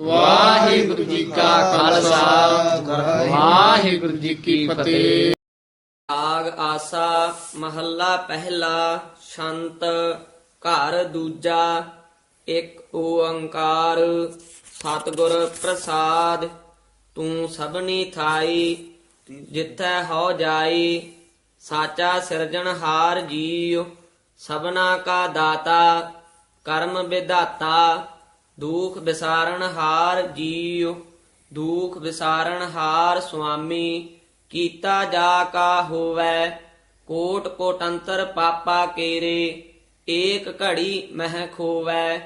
ਵਾਹਿਗੁਰੂ ਜੀ ਕਾ ਖਾਲਸਾ। ਵਾਹਿਗੁਰੂ ਜੀ ਕੀ ਫਤਿਹ। ਆਗ ਆਸਾ ਮਹੱਲਾ ਪਹਿਲਾ, ਸ਼ੰਤ ਘਰ ਦੂਜਾ, ਇੱਕ ਓੰਕਾਰ। ਸਤਿਗੁਰ ਪ੍ਰਸਾਦ, ਤੂੰ ਸਭਨੀ ਥਾਈ, ਜਿੱਥੈ ਹੋ ਜਾਈ, ਸਾਚਾ ਸਿਰਜਣਹਾਰ ਜੀਉ, ਸਭਨਾ ਕਾ ਦਾਤਾ, ਕਰਮ ਵਿਧਾਤਾ। ਦੁਖ ਵਿਸਾਰਣ ਹਾਰ ਜੀਉ, ਦੁਖ ਵਿਸਾਰਣ ਹਾਰ ਸੁਆਮੀ, ਕੀਤਾ ਜਾ ਕਾ ਹੋਵੈ, ਕੋਟ ਕੋਟ ਪਾਪਾ ਕੇਰੇ, ਏਕ ਘੜੀ ਮਹਿ ਖੋਵੈ,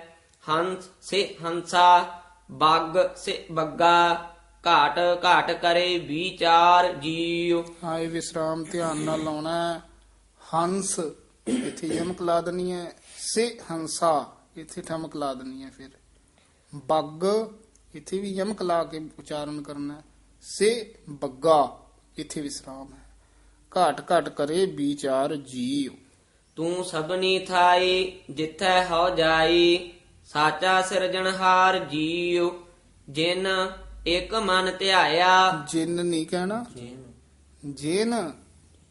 ਹੰਸ ਸੇ ਹੰਸਾ, ਬੱਗ ਸੇ ਬੱਗਾ, ਘਾਟ ਘਾਟ ਕਰੇ ਵਿਚਾਰ ਜੀਉ। ਹਾਂ, ਇਹ ਵਿਸਰਾਮ ਧਿਆਨ ਨਾਲ ਲਾਉਣਾ ਹੰਸ, ਇੱਥੇ ਯਮਕ ਲਾ ਦੇਣੀ ਹੈ। ਸੇ ਹੰਸਾ, ਇੱਥੇ ਠਮਕ ਲਾ ਦੇਣੀ ਹੈ ਫਿਰ। ਬੱਗ ਇੱਥੇ ਵੀ ਯਮਕ ਲਾ ਕੇ ਉਚਾਰਨ ਕਰਨਾ ਸੇ ਬੱਗਾ ਇੱਥੇ ਵਿਸਰਾਮ ਹੈ। ਘਾਟ ਘਾਟ ਕਰੇ ਵਿਚਾਰ ਜੀਉ। ਤੂੰ ਸਭਨੀ ਥਾਈ ਜਿੱਥੈ ਹੋ ਜਾਈ ਸਾਚਾ ਸਿਰਜਣਹਾਰ ਜੀਉ। ਜਿਨ ਇੱਕ ਮਨ ਧਿਆਇਆ। ਜਿਨ ਨਹੀਂ ਕਹਿਣਾ। ਜਿਨ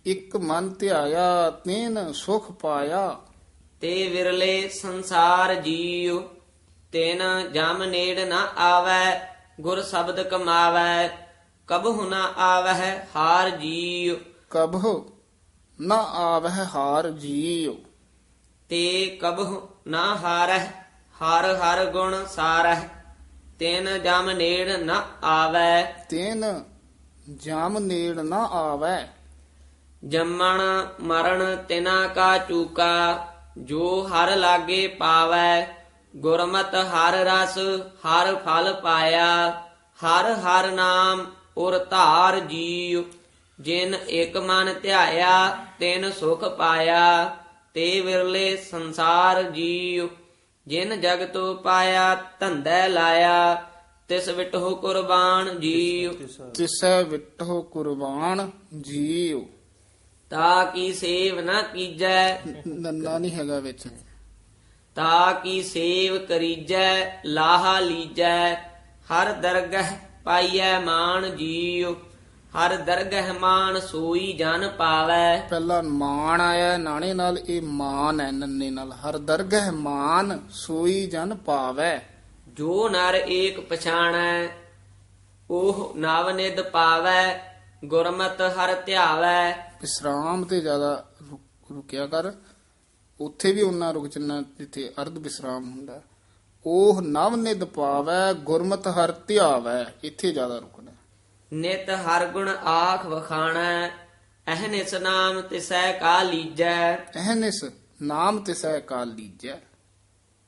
ਇੱਕ ਮਨ ਧਿਆਇਆ ਤੈਨ ਸੁਖ ਪਾਇਆ। ਤੇ ਵਿਰਲੇ ਸੰਸਾਰ ਜੀਉ। ਤਿਨ ਜਮ ਨੇੜ ਨ ਆਵੈ ਗੁਰ ਸ਼ਬਦ ਕਮਾਵੈ ਕਬਹੁ ਨ ਆਵੈ ਹਾਰ ਜੀਉ। ਕਬਹੁ ਨਾ ਆਵਹਿ ਹਾਰ ਜੀਉ। ਤੇ ਕਬਹੁ ਨ ਹਾਰੈ ਹਰ ਹਰ ਗੁਣ ਸਾਰਹਿ। ਤਿਨ ਜਮ ਨੇੜ ਨ ਆਵੈ। ਤੈਨ ਜਾਮ ਨੇੜ ਨਾ ਆਵੈ। ਜੰਮਣ ਮਰਨ ਤਿਨਾ ਕਾ ਚੂਕਾ ਜੋ ਹਰ ਲਾਗੇ ਪਾਵੈ। ਗੁਰਮਤ ਹਰ ਰਸ ਹਰ ਫਲ ਪਾਇਆ ਹਰ ਹਰ ਨਾਮ ਉਰ ਧਾਰ ਜੀਉ। ਜਿਨ ਇੱਕ ਮਨ ਧਿਆਇਆ ਤਿਨ ਸੁਖ ਪਾਇਆ ਤੇ ਵਿਰਲੇ ਸੰਸਾਰ ਜੀਉ। ਜਿਨ ਜਗਤੋ ਪਾਇਆ ਧੰਦੈ ਲਾਇਆ ਤਿਸ ਵਿਟਹੁ ਕੁਰਬਾਨ ਜੀਉ। ਤਿਸੈ ਵਿਟੋ ਕੁਰਬਾਨ ਜੀਉ। ਤਾ ਕੀ ਸੇਵ ਨਾ ਕੀਜੈ। ਨੰਨਾ ਨਹੀਂ ਹੈਗਾ ਵਿੱਚ। ਤਾ ਕੀ ਸੇਵ ਕਰੀਜੈ ਲਾਹਾ ਲੀਜੈ ਹਰ ਦਰਗਹ ਪਾਈਐ ਮਾਨ ਜੀਉ ਹਰ ਦਰਗਹ ਮਾਨ ਸੋਈ ਜਨ ਪਾਵੈ। ਪਹਿਲਾ ਮਾਨ ਆਇਆ ਨਾਣੇ ਨਾਲ ਇਹ ਮਾਨ ਹੈ ਨੰਨੇ ਨਾਲ ਹਰ ਦਰਗਹਿ ਮਾਨ ਸੋਈ ਜਨ ਪਾਵੈ। ਜੋ ਨਰ ਏਕ ਪਛਾਣੈ ਉਹ ਨਵ ਨਿਦ ਪਾਵੈ ਗੁਰਮਤ ਹਰ ਧਿਆਵੈ। ਵਿਸਰਾਮ ਤੇ ਜ਼ਿਆਦਾ ਰੁਕ- ਰੁਕਿਆ ਕਰ। ਉੱਥੇ ਵੀ ਉਹਨਾਂ ਰੁਕ ਜੰਨਾ ਜਿੱਥੇ ਅਰਧ ਵਿਸਰਾਮ ਹੁੰਦਾ। ਉਹ ਨਵ ਨਿਦ ਪਾਵੈ ਗੁਰਮਤ ਹਰ ਧਿਆਵੈ ਇੱਥੇ ਜ਼ਿਆਦਾ ਰੁਕਣਾ। ਨਿਤ ਹਰ ਗੁਣ ਆਖ ਵਖਾਣੈ ਅਹਨਿਸ ਨਾਮ ਤਿਸੈ ਕਾ ਲੀਜੈ। ਅਹਨਿਸ ਨਾਮ ਤਿਸੈ ਕਾਲ ਲੀਜੈ।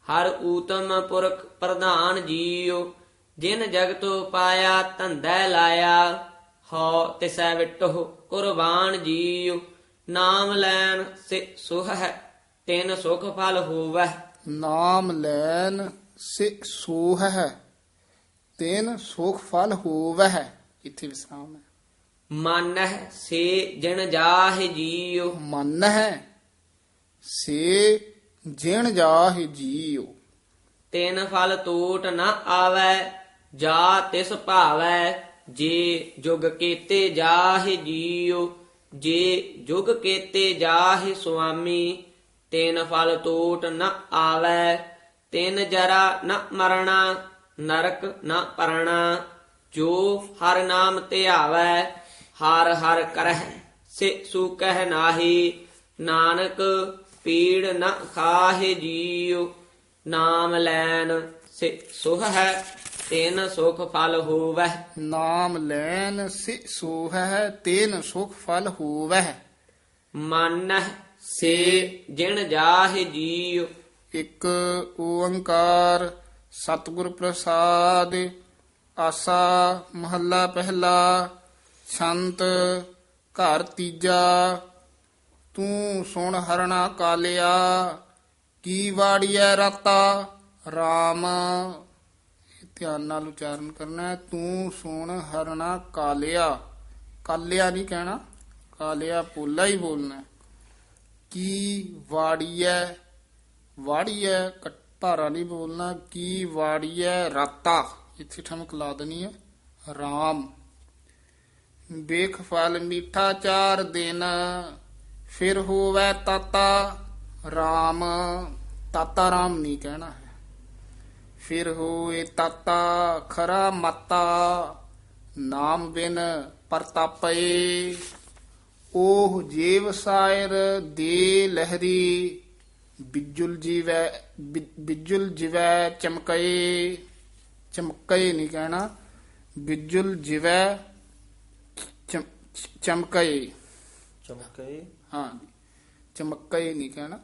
ਹਰ ਊਤਮ ਪੁਰਖ ਪ੍ਰਧਾਨ ਜੀਉ ਜਿਨ ਜਗਤੋ ਪਾਇਆ ਧੰਦੈ ਲਾਇਆ। ਹਉ ਤਿਸੈ ਵਿਟਹੁ ਕੁਰਬਾਨ ਜੀਉ। ਨਾਮ ਲੈਣ ਸੇ ਸੁਖ ਹੈ ਤਿਨ ਸੁਖ ਫਲ ਹੋਵੈ। ਨਾਮ ਲੈਨ ਸੇ ਸੋਹ ਹੈ ਤੈਨ ਸੁਖ ਫਲ ਹੋਵੈ ਇੱਥੇ ਵਿਸਰਾਮ ਹੈ। ਮਾਨਹਿ ਸੇ ਜਿਨ ਜਾਹਿ ਜੀਉ। ਮਨ ਹੈ ਸੇ ਜਿਣ ਜਾਹਿ ਜੀਉ। ਤਿਨ ਫਲ ਟੋਟ ਨ ਆਵੈ ਜਾ ਤਿਸ ਭਾਵੈ ਜੇ ਜੁਗ ਕੀਤੇ ਜਾਹਿ ਜੀਉ। ਜੇ ਜੁਗ ਕੀਤੇ ਜਾਹਿ ਸੁਆਮੀ ਤਿਨ ਫਲ ਟੋਟ ਨ ਆਵੈ ਤਿਨ ਜਰਾ ਨ ਮਰਣਾ ਨਰਕ ਨ ਪਰਣਾ ਜੋ ਹਰ ਨਾਮ ਧਿਆਵੈ ਹਰ ਹਰ ਕਰਹਿ ਸੇ ਸੂ ਕਹਿ ਨਾਹੀ ਨਾਨਕ ਪੀੜ ਨ ਖਾਹੇ ਜੀਉ ਨਾਮ ਲੈਨ ਸੇ ਸੁਖ ਹੈ ਤਿਨ ਸੁਖ ਫਲ ਹੋਵੈ। ਨਾਮ ਲੈਨ ਸੇ ਸੋਹ ਹੈ ਤੈਨ ਸੁਖ ਫਲ ਹੋਵੈ। ਮਨ ਸੇ ਜਿਣ ਜਾਹਿ ਜੀਉ। ਇੱਕ ਓੰਕਾਰ ਸਤਿਗੁਰ ਪ੍ਰਸਾਦ, ਆਸਾ ਮਹੱਲਾ ਪਹਿਲਾ ਛੰਤ ਘਰ ਤੀਜਾ, ਤੂੰ ਸੁਣ ਹਰਣਾ ਕਾਲਿਆ, ਕੀ ਵਾੜੀਐ ਰਾਤਾ? RAM ਇਹ ਧਿਆਨ ਨਾਲ ਉਚਾਰਨ ਕਰਨਾ ਤੂੰ ਸੁਣ ਹਰਣਾ ਕਾਲਿਆ। ਕਾਲਿਆ ਨਹੀਂ ਕਹਿਣਾ, ਕਾਲਿਆ ਪੋਲਾ ਹੀ ਬੋਲਣਾ ਕੀ ਵਾੜੀਐ? ਵਾੜੀਐ, ਕਟ- ਭਾਰਾ ਨਹੀਂ ਬੋਲਣਾ। ਕੀ ਵਾੜੀਐ? ਰਾਤਾ। ਇੱਥੇ ਠਮਕ ਲਾ ਦੇਣੀ ਹੈ RAM ਵੇਖ ਫਲ ਮੀਠਾ ਚਾਰ ਦਿਨ। ਫਿਰ ਹੋਵੇ ਤਾਤਾ RAM ਤਾਤਾ RAM ਨਹੀਂ ਕਹਿਣਾ ਹੈ। ਫਿਰ ਹੋਏ ਤਾਤਾ ਖਰਾ ਮਾਤਾ। ਨਾਮ ਬਿਨ ਪਰਤਾਪਏ। ਉਹ ਜੀਵ ਸਾਇਰ ਦੇ ਲਹਿਰੀ ਬਿਜੁਲ ਜੀਵੈ ਬਿਜੁਲ ਜਿਵੈ ਚਮਕਏ। ਚਮਕਏ ਨਹੀਂ ਕਹਿਣਾ ਬਿਜੁਲ ਜਿਵੈ ਚਮ- ਚਮਕਏ। ਚਮਕੇ ਹਾਂ ਚਮਕਏ ਨਹੀਂ ਕਹਿਣਾ।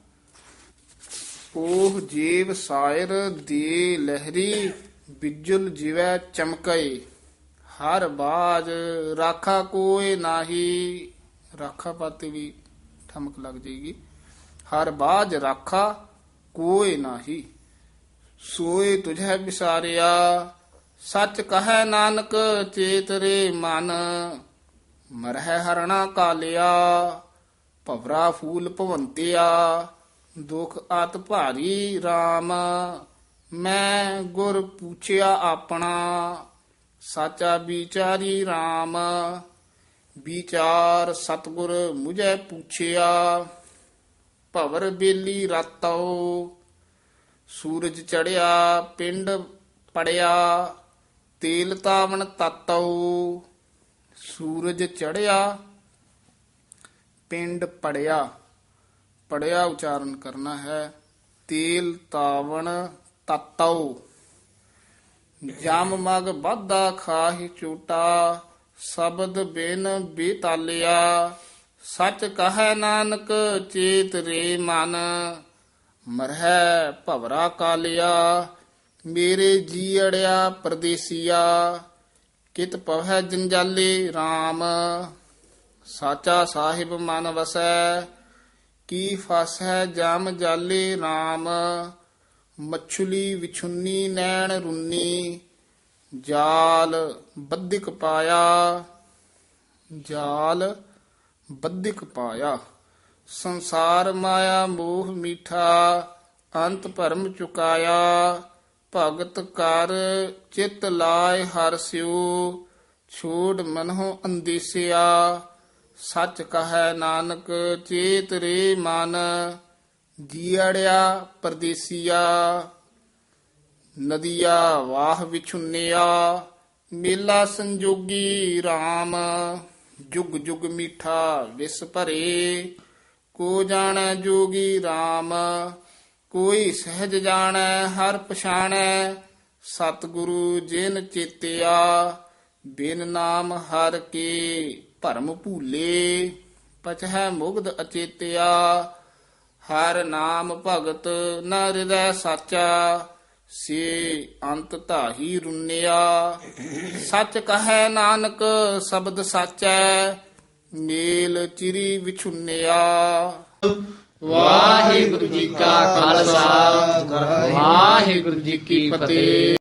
ਉਹ ਜੀਵ ਸਾਇਰ ਦੀ ਲਹਿਰੀ ਬਿਜੁਲ ਜਿਵੈ ਚਮਕਏ। ਹਰ ਬਾਜ ਰਾਖਾ ਕੋਏ ਨਾਹੀ। ਰਾਖਾ ਪਾਤੇ ਵੀ ਠਮਕ ਲੱਗ ਜਾਏਗੀ। ਹਰ ਬਾਜ ਰਾਖਾ ਕੋਏ ਨਾਹੀ, ਸੋਏ ਤੁਝੈ ਵਿਸਾਰਿਆ, ਸੱਚ ਕਹੈ ਨਾਨਕ ਚੇਤਰੇ ਮਨ, ਮਰਹਿ ਹਰਣਾ ਕਾਲਿਆ, ਭਵਰਾ ਫੂਲ ਭਵੰਤਿਆ, ਦੁਖ ਆਤ ਭਾਰੀ RAM ਮੈਂ ਗੁਰ ਪੁੱਛਿਆ ਆਪਣਾ, ਸਾਚਾ ਵਿਚਾਰੀ RAM ਵਿਚਾਰ ਸਤਗੁਰ ਮੁਝੈ ਪੁੱਛਿਆ, ਭਵਰ ਬੇਲੀ ਰਾਤੋ, ਸੂਰਜ ਚੜਿਆ, ਪਿੰਡ ਪੜਿਆ, ਤੇਲ ਤਾਵਣ ਤਤੋ, ਸੂਰਜ ਚੜਿਆ, ਪਿੰਡ ਪੜਿਆ। ਪੜਿਆ ਉਚਾਰਨ ਕਰਨਾ ਹੈ, ਤੇਲ ਤਾਵਣ ਤਤਉ ਜਮ ਮਗ ਬਾਧਾ ਖਾਹੀ ਝੂਟਾ ਸ਼ਬਦ ਬਿਨ ਬੇਤਾਲਿਆ, ਸੱਚ ਕਹੈ ਨਾਨਕ ਚੇਤ ਰੇ ਮਨ, ਮਰਹਿ ਭਵਰਾ ਕਾਲਿਆ, ਮੇਰੇ ਜੀੜਿਆ ਪਰਦੇਸੀਆ, ਕਿਤ ਪਵਹਿ ਜੰਜਾਲੇ RAM ਸਾਚਾ ਸਾਹਿਬ ਮਨ ਵਸੈ, ਕੀ ਫਸੈ ਜਮ ਜਾਲੇ RAM ਮਛਲੀ ਵਿਛੁੰਨੀ ਨੈਣ ਰੁੰਨੀ ਜਾਲ ਬੱਧਿਕ ਪਾਇਆ, ਜਾਲ ਬੱਧਿਕ ਪਾਇਆ। ਸੰਸਾਰ ਮਾਇਆ ਮੋਹ ਮੀਠਾ, ਅੰਤ ਭਰਮ ਚੁਕਾਇਆ। ਭਗਤ ਕਰ ਚਿਤ ਲਾਇ ਹਰ ਸਿਉ, ਛੋੜ ਮਨਹੁ ਅੰਦੇਸਿਆ। ਸੱਚ ਕਹੈ ਨਾਨਕ, ਚੇਤ ਰੇ ਮਨ ਜੀੜਿਆ ਪਰਦੇਸੀਆ। ਨਦੀਆ ਵਾਹ ਵਿਛੁੰਨਿਆ, ਮੇਲਾ ਸੰਜੋਗੀ RAM ਜੁਗ ਜੁਗ ਮੀਠਾ ਵਿਸ ਭਰੇ, ਕੋ ਜਾਣੈ ਜੋਗੀ RAM ਕੋਈ ਸਹਿਜ ਜਾਣੈ, ਹਰ ਪਛਾਣੈ, ਸਤਿਗੁਰੂ ਜਿਨ ਚੇਤਿਆ, ਬਿਨ ਨਾਮ ਹਰ ਕੇ ਭਰਮ ਭੂਲੇ। ਪਛਹਿ ਮੁਗਧ ਅਚੇਤਿਆ, ਹਰ ਨਾਮ ਭਗਤ ਨ ਹਿਰਦੈ ਸਾਚਾ। ਸੇ ਅੰਤ ਧਾਹੀ ਰੁੰਨਿਆ। ਸੱਚ ਕਹੈ ਨਾਨਕ, ਸ਼ਬਦ ਸਾਚੈ, ਮੇਲ ਚਿਰੀ ਵਿਛੁੰਨਿਆ। ਵਾਹਿਗੁਰੂ ਜੀ ਕਾ ਖਾਲਸਾ, ਵਾਹਿਗੁਰੂ ਜੀ ਕੀ ਫਤਿਹ।